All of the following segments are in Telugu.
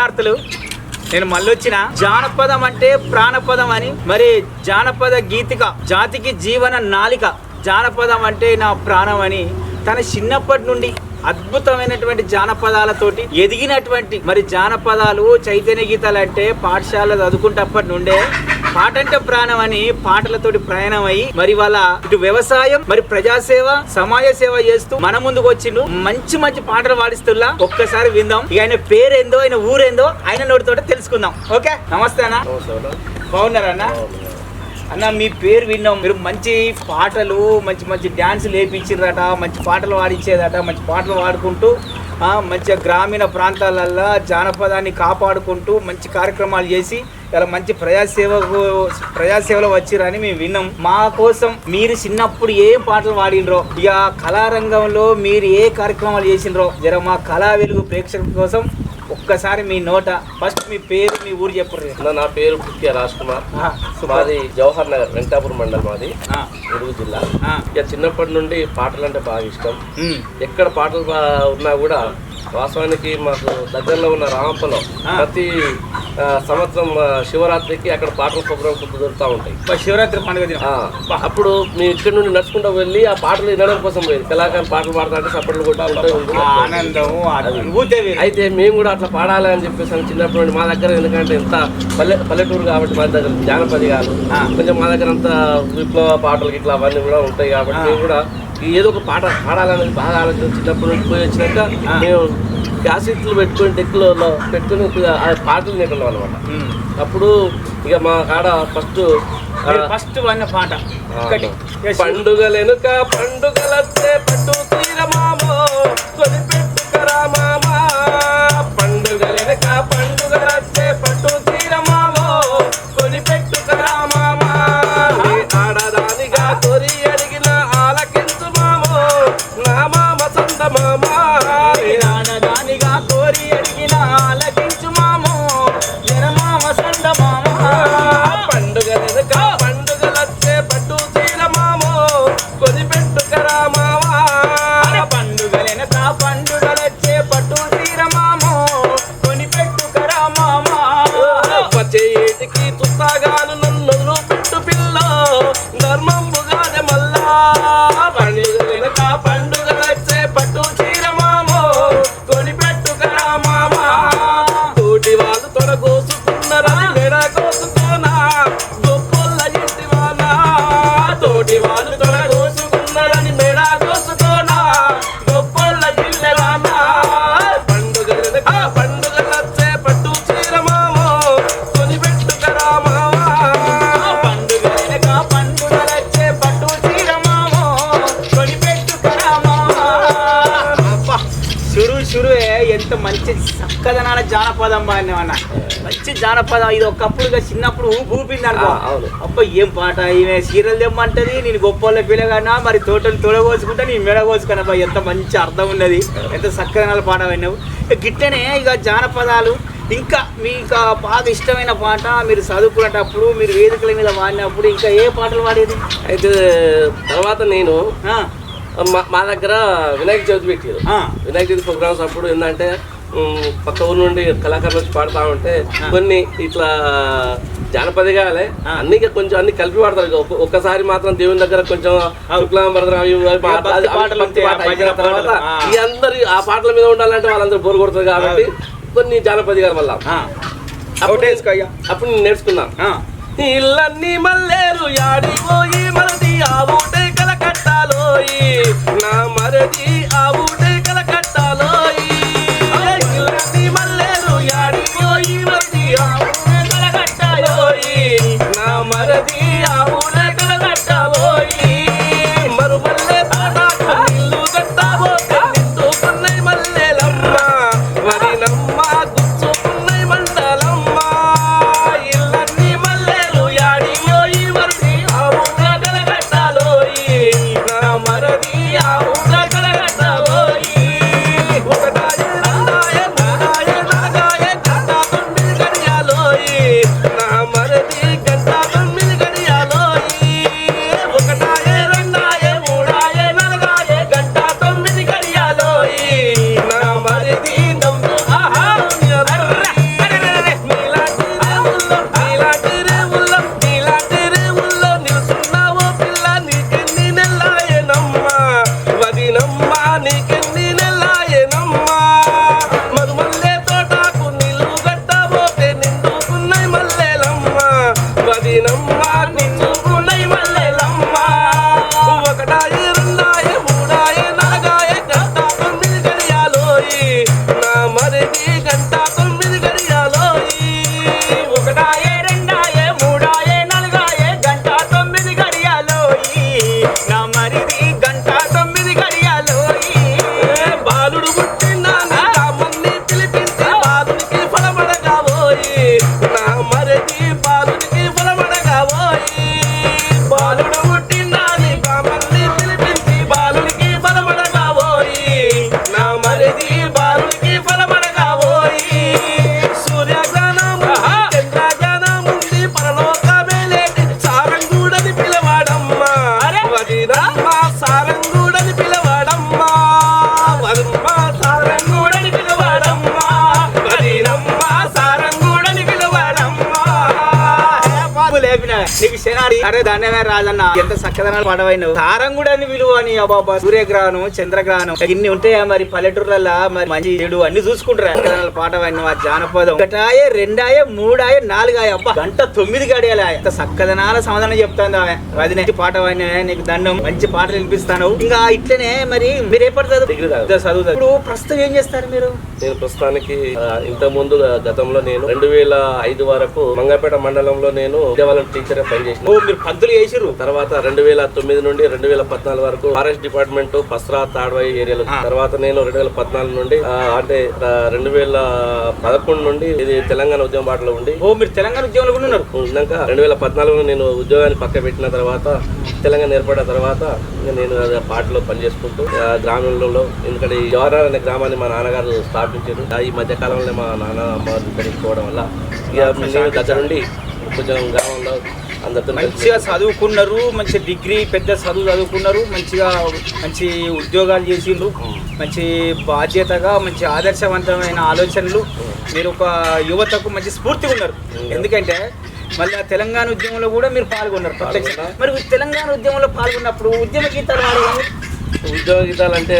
వార్తలు నేను మళ్ళీ వచ్చిన జానపదం అంటే ప్రాణపదం అని. మరి జానపద గీతిక జాతికి జీవన నాలిక జానపదం అంటే నా ప్రాణం అని. తన చిన్నప్పటి నుండి అద్భుతమైనటువంటి జానపదాలతోటి ఎదిగినటువంటి మరి జానపదాలు చైతన్య గీతాలు అంటే పాఠశాల చదువుకుంటప్పటి నుండే పాట అంటే ప్రాణం అని పాటలతోటి ప్రయాణం అయ్యి మరి వాళ్ళ ఇటు వ్యవసాయం మరి ప్రజాసేవ సమాజ సేవ చేస్తూ మన ముందుకు వచ్చిండు. మంచి మంచి పాటలు పాడిస్తుల్లా ఒక్కసారి విందాం. ఇక ఆయన పేరేందో ఆయన ఊరేందో ఆయన నోటితోటి తెలుసుకుందాం. ఓకే? నమస్తే అన్న. బాగున్నారా అన్న? అన్న మీ పేరు విన్నాం. మీరు మంచి పాటలు మంచి మంచి డ్యాన్సులు వేయించారట మంచి పాటలు పాడించేదట మంచి పాటలు పాడుకుంటూ మంచిగా గ్రామీణ ప్రాంతాలల్లో జానపదాన్ని కాపాడుకుంటూ మంచి కార్యక్రమాలు చేసి ఇలా మంచి ప్రజాసేవకు ప్రజాసేవలో వచ్చిరని మేము విన్నాం. మా కోసం మీరు చిన్నప్పుడు ఏం పాటలు పాడినరో ఇక కళారంగంలో మీరు ఏ కార్యక్రమాలు చేసినరో జర మా కళా వెలుగు ప్రేక్షకుల కోసం ఒక్కసారి మీ నోట ఫస్ట్ మీ పేరు మీ ఊరు చెప్పరు అన్న, నా పేరు పుట్టియ రాజ్ కుమార్ మాది జవహర్ నగర్ వెంకటాపురం మండల్ మాది. ములుగు జిల్లా. ఇక చిన్నప్పటి నుండి పాటలు అంటే బాగా ఇష్టం. ఎక్కడ పాటలు ఉన్నా కూడా వాస్తవానికి మాకు దగ్గరలో ఉన్న రామప్పలో ఆ. ప్రతి సంవత్సరం శివరాత్రికి అక్కడ పాటల ప్రోగ్రామ్స్ కుదురుతూ ఉంటాయి శివరాత్రి పండుగ అప్పుడు మేము ఇక్కడ నుండి నడుచుకుంటూ వెళ్ళి ఆ పాటలు వినడం కోసం పోయింది కళాకారు పాటలు పాడుతుంటే అనుభూతే వేరు. అయితే మేము కూడా అట్లా పాడాలి అని చెప్పేసి చిన్నప్పటి నుండి మా దగ్గర ఎందుకంటే ఎంత పల్లె పల్లెటూరు కాబట్టి మా దగ్గర జానపది కాదు. కొంచెం మా దగ్గర అంత విప్లవ పాటలు ఇట్లా అవన్నీ కూడా ఉంటాయి కాబట్టి. మేము కూడా ఏదో ఒక పాట పాడాలనేది బాగా ఆలోచన చిన్నప్పటి నుండి పోయి వచ్చినాక. మేము క్యాసెట్లు పెట్టుకొని డెక్కులో పెట్టుకొని ఆ పాటలు వినేటోళ్ళం అనమాట. అప్పుడు ఇక మా కాడ ఫస్ట్ ఫస్ట్ వన్న పాట. పండుగలెనుక పండుగలచ్చే పట్టు పెట్టుకరా మామా పండుగలెనుక పండుగలచ్చే mama. మంచి చక్కదనాల జానపదం బాడినవన్న మంచి జానపదం. ఇది ఒకప్పుడు చిన్నప్పుడు ఊపి ఊపింది అనుకో. అబ్బా ఏం పాట? ఈమె సీరియల్ తెమ్మంటది నేను గొప్ప పిల్లగానా మరి తోటలు తొడగోసుకుంటా నీ మెడ కోసుకున్నా. అబ్బా ఎంత మంచి అర్థం ఉన్నది. ఎంత చక్కదనాల పాట విన్నావు. గిట్టనే ఇక జానపదాలు. ఇంకా మీకు బాగా ఇష్టమైన పాట మీరు చదువుకునేటప్పుడు మీరు వేదికల మీద వాడినప్పుడు ఇంకా ఏ పాటలు పాడేది? అయితే తర్వాత నేను మా దగ్గర వినాయక చవితి పెట్టారు. వినాయక చవితి ప్రోగ్రామ్స్ అప్పుడు ఏంటంటే పక్క ఊరు నుండి కళాకారులు వచ్చి పాడుతూ ఉంటే కొన్ని ఇట్లా జానపదిగాలే. అన్ని కొంచెం అన్ని కలిపి పాడతారు ఒక్కసారి మాత్రం దేవుని దగ్గర కొంచెం భజన తర్వాత. ఈ అందరి ఆ పాటల మీద ఉండాలంటే వాళ్ళందరూ బోరు కొడుతుంది కాబట్టి కొన్ని జానపదిగాలు ఆ. అప్పుడు నేను నేర్చుకున్నా. ఆ. ఇల్లన్నీ మల్లేరు యాడిపోయి మరది ఆ ఊటే కల ఊట కలగట్టాలోయి 啊！నీకు శనారి అరే దండమే రాజన్న. ఎంత చక్కదనాలు పాడవైనవు. తారం కూడా అని విలువ అని అబాబా సూర్యగ్రహణం చంద్రగ్రహణం. ఇన్ని ఉంటాయా మరి? పల్లెటూర్లలో మరి మంచి చెడు అన్ని చూసుకుంటారా? చక్కదనాలు పాడవైన ఆ జానపదం. ఒకటాయే రెండాయ మూడాయ నాలుగాయ. అబ్బా గంట తొమ్మిది గడియాల ఎంత చక్కదనాల సమాధానం చెప్తాను ఆమె. వదిన పాట వాడిన నీకు దండం. మంచి పాటలు వినిపిస్తాను. ఇంకా ఇట్లనే మరి మీరు ఏ దాకా. చదువుతారు ఇప్పుడు ప్రస్తుతం ఏం చేస్తారు మీరు? నేను ప్రస్తుతానికి ఇంత ముందు గతంలో నేను రెండు వేల ఐదు వరకు మంగపేట మండలంలో నేను విద్యావలం టీచర్ పనిచేసిన ఓ మీరు పంతులు చేసిర్రు. తర్వాత రెండు వేల తొమ్మిది నుండి రెండు వేల పద్నాలుగు వరకు ఫారెస్ట్ డిపార్ట్మెంట్ పస్రా తాడ్వాయి ఏరియాలో. తర్వాత నేను రెండు వేల పద్నాలుగు నుండి అంటే రెండు వేల పదకొండు నుండి ఇది తెలంగాణ ఉద్యమ బాటలో ఉండి ఓ మీరు తెలంగాణ ఉద్యోగులు కూడా ఉన్నారు? ఉన్నాక రెండు వేల పద్నాలుగులో నేను ఉద్యోగాన్ని పక్క పెట్టిన తర్వాత తెలంగాణ ఏర్పడిన తర్వాత నేను పాటలో పనిచేసుకుంటూ గ్రామంలో ఎందుకంటే ఈ జవహర్ అనే గ్రామాన్ని మా నాన్నగారు స్థాపించారు. ఈ మధ్య కాలంలో మా నాన్న అమ్మ ఇక్కడికి పోవడం వల్ల ఇక నేను దగ్గర నుండి కొంచెం గ్రామంలో మంచిగా చదువుకున్నారు మంచి డిగ్రీ పెద్ద చదువు చదువుకున్నారు మంచిగా మంచి ఉద్యోగాలు చేసిండ్రు మంచి బాధ్యతగా మంచి ఆదర్శవంతమైన ఆలోచనలు. మీరు ఒక యువతకు మంచి స్ఫూర్తిగా ఉన్నారు. ఎందుకంటే మళ్ళీ తెలంగాణ ఉద్యమంలో కూడా మీరు పాల్గొన్నారు ప్రత్యక్షంగా మరి తెలంగాణ ఉద్యమంలో పాల్గొన్నప్పుడు ఉద్యమ గీతాలు పాడేవాళ్ళు? ఉద్యోగ గీతాలు అంటే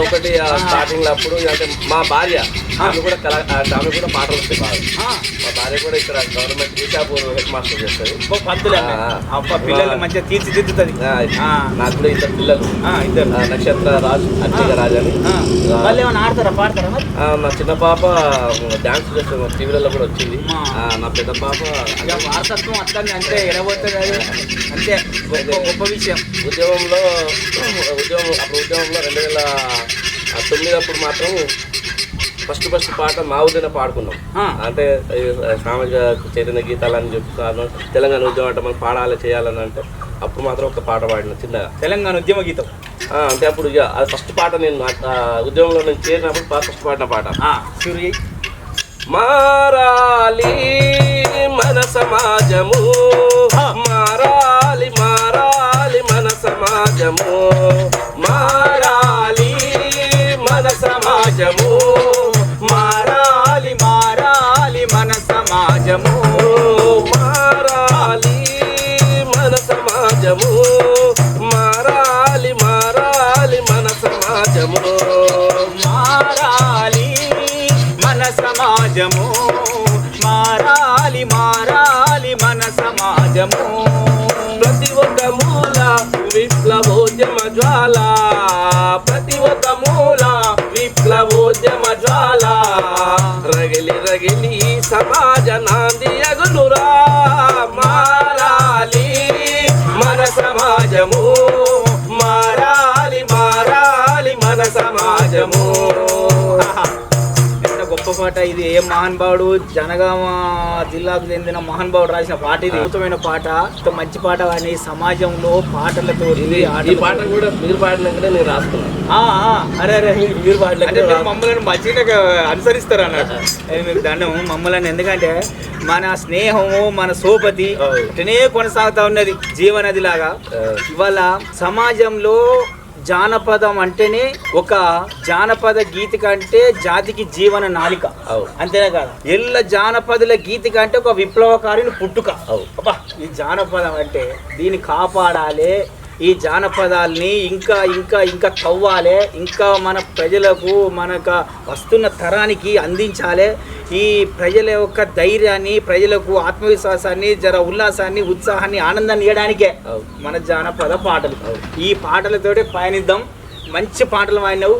ఒకటి స్టార్టింగ్లో అప్పుడు అంటే మా భార్య ఆమె కూడా కళ అంటే ఆమె కూడా పాటలు వస్తాయి బాగా. మా భార్య కూడా ఇక్కడ గవర్నమెంట్ ఈశాపూర్ హెడ్ మాస్టర్ చేస్తుంది. పిల్లల్ని మంచిగా తీర్చిదిద్దుతుంది. నాకు కూడా ఇద్దరు పిల్లలు. ఇద్దరు. నక్షత్ర రాజు అత్తిక రాజు అని ఆ, వాళ్ళు ఏమైనా ఆడతారా పాడతారా నా చిన్న పాప డాన్స్ చేస్తుంది టీవీలలో కూడా వచ్చింది. నా పెద్ద పాప వారసత్వం అట్లనే అంతే ఎడబోతుంది అంతే గొప్ప విషయం. ఉద్యోగంలో ఉద్యోగం అప్పుడు ఉద్యోగంలో రెండు వేల తొమ్మిది అప్పుడు మాత్రం ఫస్ట్ ఫస్ట్ పాట మా ఊరినే పాడుకున్నాం. అంటే సామాజిక చైతన్య గీతాలని చెప్తాను తెలంగాణ ఉద్యమం అంటే మనం పాడాలి చేయాలని అంటే అప్పుడు మాత్రం ఒక పాట పాడిన చిన్నగా. తెలంగాణ ఉద్యమ గీతం. అంటే అప్పుడు ఇక అది ఫస్ట్ పాట నేను ఉద్యమంలో నేను చేరినప్పుడు ఫస్ట్ పాడిన పాట. మారాలి మన సమాజము. మారాలి మారాలి మన సమాజము మారాలి మన సమాజము. మారాలి మారాలి మన సమాజము. మారాలి మన సమాజము. మారాలి మారాలి మన సమాజము. మారాలి మన సమాజము. జ్వాల ప్రతి ఒక్క మూల విప్లవోద్యమ జ్వాల. రగిలి రగిలి సమాజ నాంది అగునురా. పాట ఇది ఏ మహానుభావుడు? జనగామ జిల్లాకు చెందిన మహానుభావుడు రాసిన పాట ఇది. అద్భుతమైన పాట. ఇంత మంచి పాట అని సమాజంలో పాటలతో ఇది ఈ పాట కూడా మీరు పాడినాకనే నేను రాసుకున్నాను అరే అరే మీరు మీరు మమ్మల్ని మంచిగా అనుసరిస్తారు అన్నట్టు. మీకు దండం మమ్మల్ని ఎందుకంటే మన స్నేహము మన సోపతి. ఇటనే కొనసాగుతా ఉన్నది జీవనది లాగా ఇవాళ సమాజంలో జానపదం అంటేనే ఒక జానపద గీతిక అంటే జాతికి జీవన నాలిక. అంతేనే కాదు ఎల్ల జానపదుల గీతిక అంటే ఒక విప్లవకారిని పుట్టుక. అబ్బా ఈ జానపదం అంటే దీన్ని కాపాడాలి ఈ జానపదాల్ని ఇంకా ఇంకా ఇంకా తవ్వాలి ఇంకా మన ప్రజలకు మనకు వస్తున్న తరానికి అందించాలి. ఈ ప్రజల యొక్క ధైర్యాన్ని ప్రజలకు ఆత్మవిశ్వాసాన్ని జర ఉల్లాసాన్ని ఉత్సాహాన్ని ఆనందాన్ని ఇవ్వడానికే. మన జానపద పాటలు. ఈ పాటలతోటి పయనిద్దాం. మంచి పాటలు వాడినావు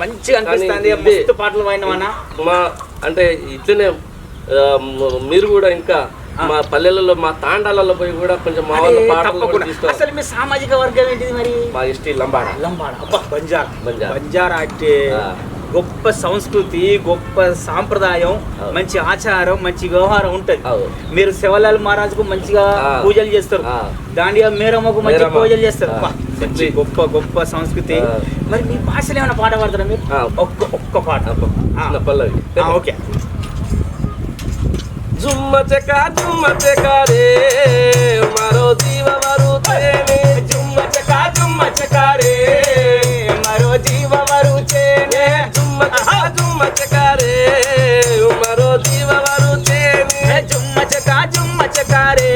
మంచిగా అనిపిస్తుంది. మస్తు పాటలు వాడినావన్నా మా అంటే ఇట్లనే మీరు కూడా ఇంకా మా పల్లెలలో మా తాండాలలో పోయి కూడా కొంచెం మా వాళ్ళ పాటలు కూడా తప్పకుండా. తీసుకోవాలి అసలు మీ సామాజిక వర్గం ఏంటిది మరి మా ఇష్టి లంబాడ లంబాడ అబ్బా బంజారా బంజారా. బంజారా అంటే. గొప్ప సంస్కృతి గొప్ప సాంప్రదాయం. మంచి ఆచారం మంచి వ్యవహారం ఉంటది. మీరు శివలాల్ మహారాజుకు మంచిగా ఆ. పూజలు చేస్తారు. దాండియా మేరమ్మకు మంచి. పూజలు చేస్తారు మంచి గొప్ప గొప్ప సంస్కృతి. మరి మీ భాషలో ఏమైనా పాట పాడతారా మీరు. ఒక్క ఒక్క పాట जुम्मा चका जुम्मा चका रे। मारो जीवा, मारो चेने जुम्मा चका जुम्मा चका रे। मारो जीवा, मारो चेने झुम्म चका जुम्मा चका रे। मारो जीवा, मारो चेने जुम्मा चका जुम्मा चका रे।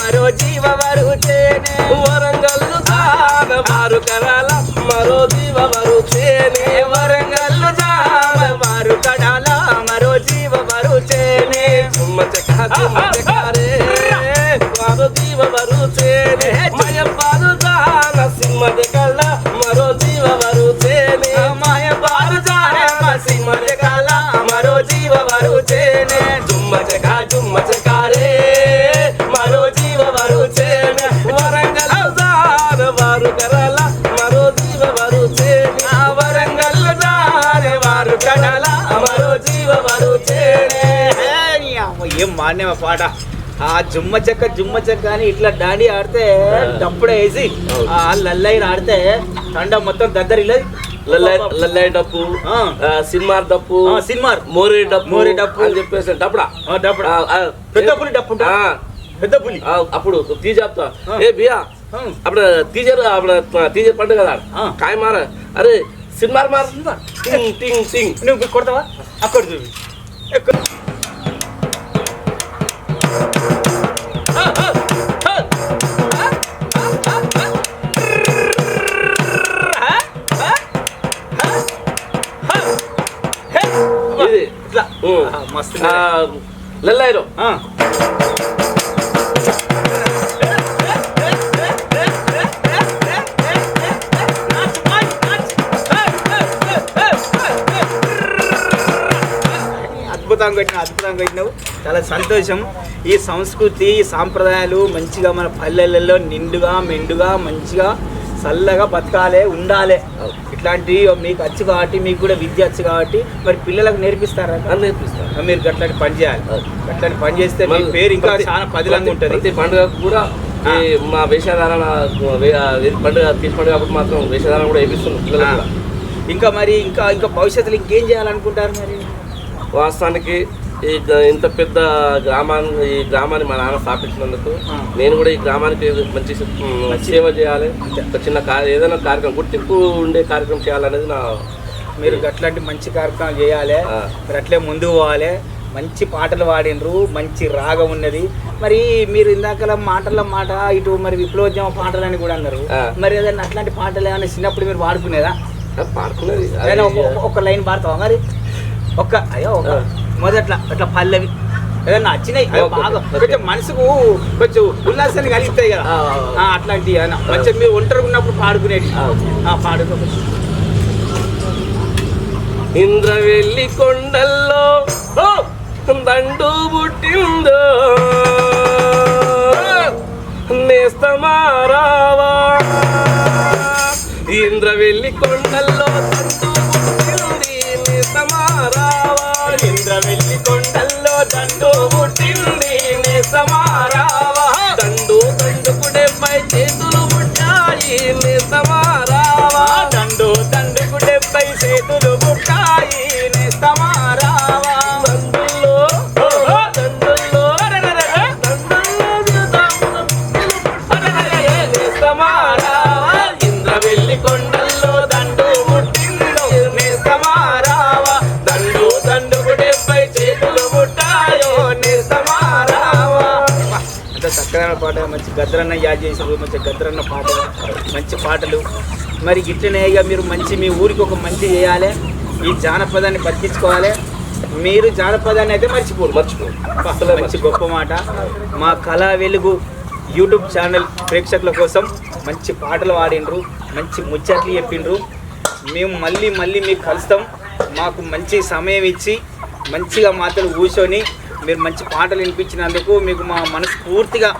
मारो जीवा, मारो चेने वरन ఏం మాన్యమ పాట. ఆ జుమ్మ చెక్క జుమ్మ చెక్క అని ఇట్లా డాడీ ఆడితే డప్పుడే వేసి. ఆ లల్లైన ఆడితే తండ మొత్తం దద్దరిల్లది. లల్లై లల్లై డప్పు ఆ. ఆ, సినిమా డప్పు సినిమార్. మోరీ డప్పు మోరీ డప్పు. అని చెప్పేసి డప్పుడా? ఆ, డప్పుడా. పెద్ద పులి డప్పు పెద్ద పులి. అప్పుడు తీజాప్తా. ఏ బియా. అప్పుడు టీచర్ అప్పుడు టీచర్ పండుగ కదా. ఆ. కాయ మార. అరే సినిమా మారుతుందా? టింగ్ టింగ్ టింగ్. నువ్వు కొడతావా? అక్కడ చూపి లల్లైలో ఆ. అద్భుతంగా పెట్టిన అద్భుతంగా పెట్టినావు చాలా సంతోషం. ఈ సంస్కృతి ఈ సాంప్రదాయాలు మంచిగా మన పల్లెలలో నిండుగా మెండుగా మంచిగా చల్లగా బతకాలే ఉండాలి. ఇట్లాంటి మీకు వచ్చు కాబట్టి మీకు కూడా విద్య వచ్చు కాబట్టి మరి పిల్లలకు నేర్పిస్తారా? నేర్పిస్తారు. మీరు గట్లాంటి పని చేయాలి. గట్లాంటి పని చేస్తే మీ పేరు ఇంకా చాలా పదిలంగా ఉంటుంది. ప్రతి పండుగ కూడా ఈ మా వేషధారణ పండుగ తీసి పండుగ అప్పుడు మాత్రం వేషధారణ కూడా వేపిస్తున్నాం. ఇంకా మరి ఇంకా ఇంకా భవిష్యత్తులో ఇంకేం చేయాలనుకుంటారు మరి? వాస్తవానికి ఈ ఇంత పెద్ద గ్రామాన్ని ఈ గ్రామాన్ని మా నాన్న స్థాపించినందుకు. నేను కూడా ఈ గ్రామానికి మంచి సేవ చేయాలి. ఒక చిన్న కార్య ఏదైనా కార్యక్రమం గుర్తింపు ఉండే కార్యక్రమం చేయాలనేది నా మీరు అట్లాంటి మంచి కార్యక్రమాలు చేయాలి. మీరు అట్లే ముందుకు పోవాలి. మంచి పాటలు పాడినరు మంచి రాగం ఉన్నది. మరి మీరు ఇందాకల మాటల మాట ఇటు మరి విప్లవోద్యమ పాటలు అని కూడా అన్నారు. మరి ఏదైనా అట్లాంటి పాటలు ఏమైనా చిన్నప్పుడు మీరు పాడుకునేదా? పాడుకునేది ఒక- లైన్ పాడతావా మరి? ఒక్క అయ్యో ఒక. మొదట్లా అట్లా పల్లవి. ఏదన్నా ఓకే, బాగా. కొంచెం మనసుకు కొంచెం ఉల్లాసాన్ని కలిగిస్తాయి కదా. అట్లాంటివి ఏమన్నా మంచిగా మీరు ఒంటరిగా ఉన్నప్పుడు పాడుకునేది పాడుకో ఇంద్రవెల్లి కొండల్లో ఓ, దండు పుట్టిందో. నేస్తమారావా. ఇంద్రవెల్లి కొండల్లో దండు పుట్టింది నేస్తమారావా. ఇంద్రవెల్లి కొండల్లో దండు పుట్టింది నేస్తమా పాట మంచి గద్రన్న యాద్ చేసారు మంచి గద్రన్న పాట మంచి పాటలు. మరి ఇట్లనే ఇక మీరు మంచి మీ ఊరికి ఒక మంచి చేయాలి. ఈ జానపదాన్ని బతికించుకోవాలి. మీరు జానపదాన్ని అయితే మర్చిపోరు. మర్చిపో అసలు మంచి గొప్ప మాట. మా కళా వెలుగు యూట్యూబ్ ఛానల్ ప్రేక్షకుల కోసం మంచి పాటలు పాడిండ్రు మంచి ముచ్చట్లు చెప్పిండ్రు. మేము మళ్ళీ మళ్ళీ మీకు కలుస్తాం. మాకు మంచి సమయం ఇచ్చి మంచిగా మాటలు కూర్చొని మీరు మంచి పాటలు వినిపించినందుకు మీకు మా మనస్ఫూర్తిగా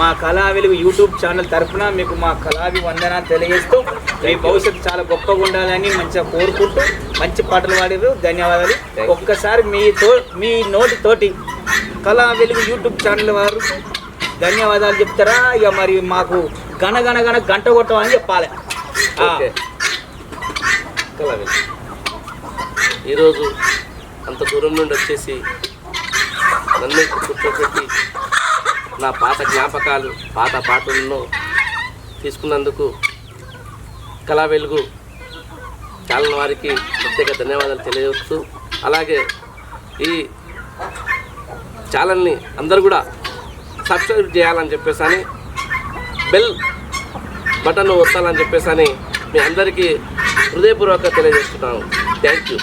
మా కళా వెలుగు యూట్యూబ్ ఛానల్ తరఫున మీకు మా కళాభి వందనాలు తెలియజేస్తూ మీ భవిష్యత్తు చాలా గొప్పగా ఉండాలని మంచిగా కోరుకుంటూ మంచి పాటలు పాడారు. ధన్యవాదాలు. ఒక్కసారి మీ తో మీ నోటితోటి కళా వెలుగు యూట్యూబ్ ఛానల్ వారు ధన్యవాదాలు చెప్తారా? ఇక మరి మాకు గణ గణ గణ గంట కొట్టమని చెప్పాలి. ఓకే. కలవెల్ ఈరోజు అంత దూరం నుండి వచ్చేసి నన్ను కూర్చోబెట్టి నా పాత జ్ఞాపకాలు పాత పాటలను తీసుకున్నందుకు కళా వెలుగు ఛానల్ వారికి ప్రత్యేక ధన్యవాదాలు తెలియవచ్చు అలాగే ఈ ఛానల్ని అందరూ కూడా సబ్స్క్రైబ్ చేయాలని చెప్పేసి అని బెల్ బటన్ వస్తాలని చెప్పేసి అని మీ అందరికీ హృదయపూర్వక తెలియజేస్తున్నాను. Thank you.